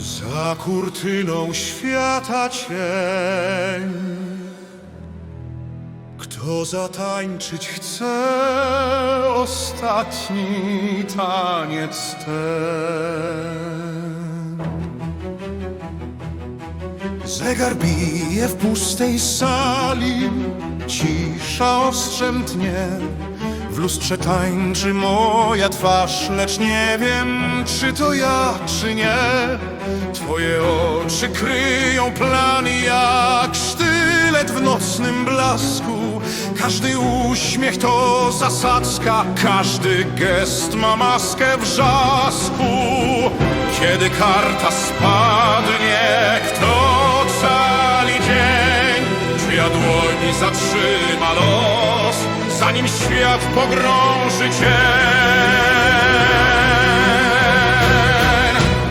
Za kurtyną świata cień. Kto zatańczyć chce ostatni taniec ten. Zegar bije w pustej sali Cisza ostrzętnie W lustrze tańczy moja twarz Lecz nie wiem, czy to ja, czy nie. Twoje oczy kryją plan Jak sztylet w nocnym blasku. Każdy uśmiech to zasadzka Każdy gest ma maskę wrzasku Kiedy karta spadnie Kto ocali dzień? Czyja dłoń zatrzyma los Zanim świat pogrąży cień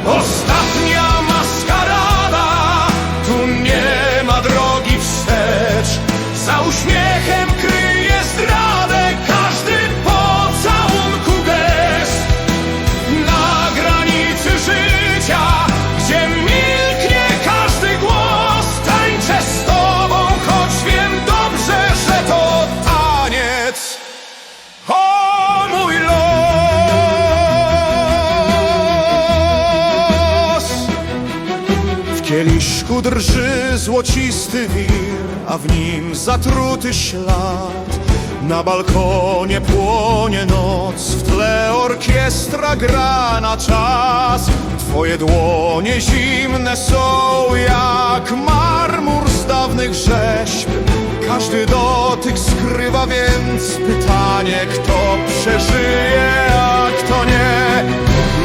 Ostatnia maskarada Tu nie ma drogi wstecz. Za uśmiechem kryje kieliszku drży złocisty wir, a w nim zatruty ślad. Na balkonie płonie noc, w tle orkiestra gra na czas. Twoje dłonie zimne są jak marmur z dawnych rzeźb. Każdy dotyk skrywa więc pytanie, kto przeżyje, a kto nie.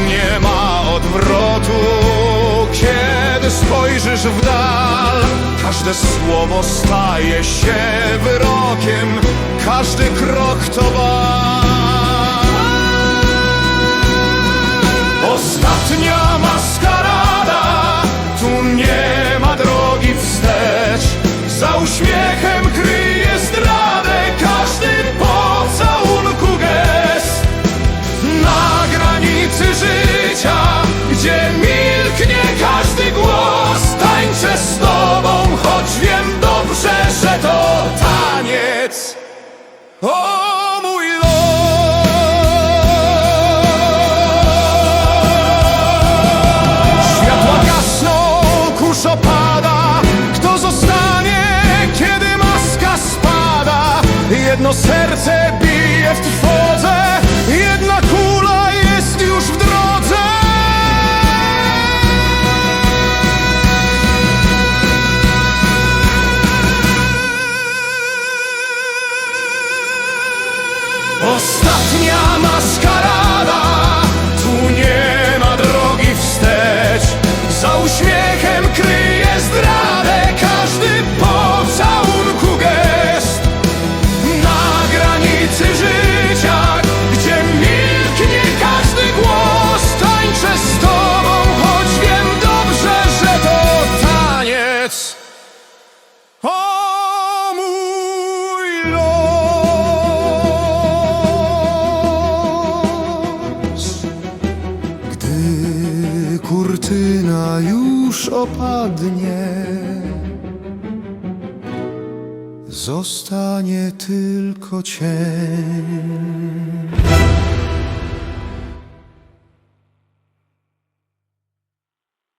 Nie ma odwrotu, spojrzysz w dal. Każde słowo staje się wyrokiem, każdy krok to bal. Ostatnia maskarada, tu nie ma drogi wstecz. Za uśmiechem kryje zdradę każdy pocałunku gest. Na granicy życia, gdzie milknie każdy głos, tańczę z tobą, choć wiem dobrze, że to taniec. O? Jedno serce bije w trwodze Ostatnia maskarada już opadnie, zostanie tylko cień.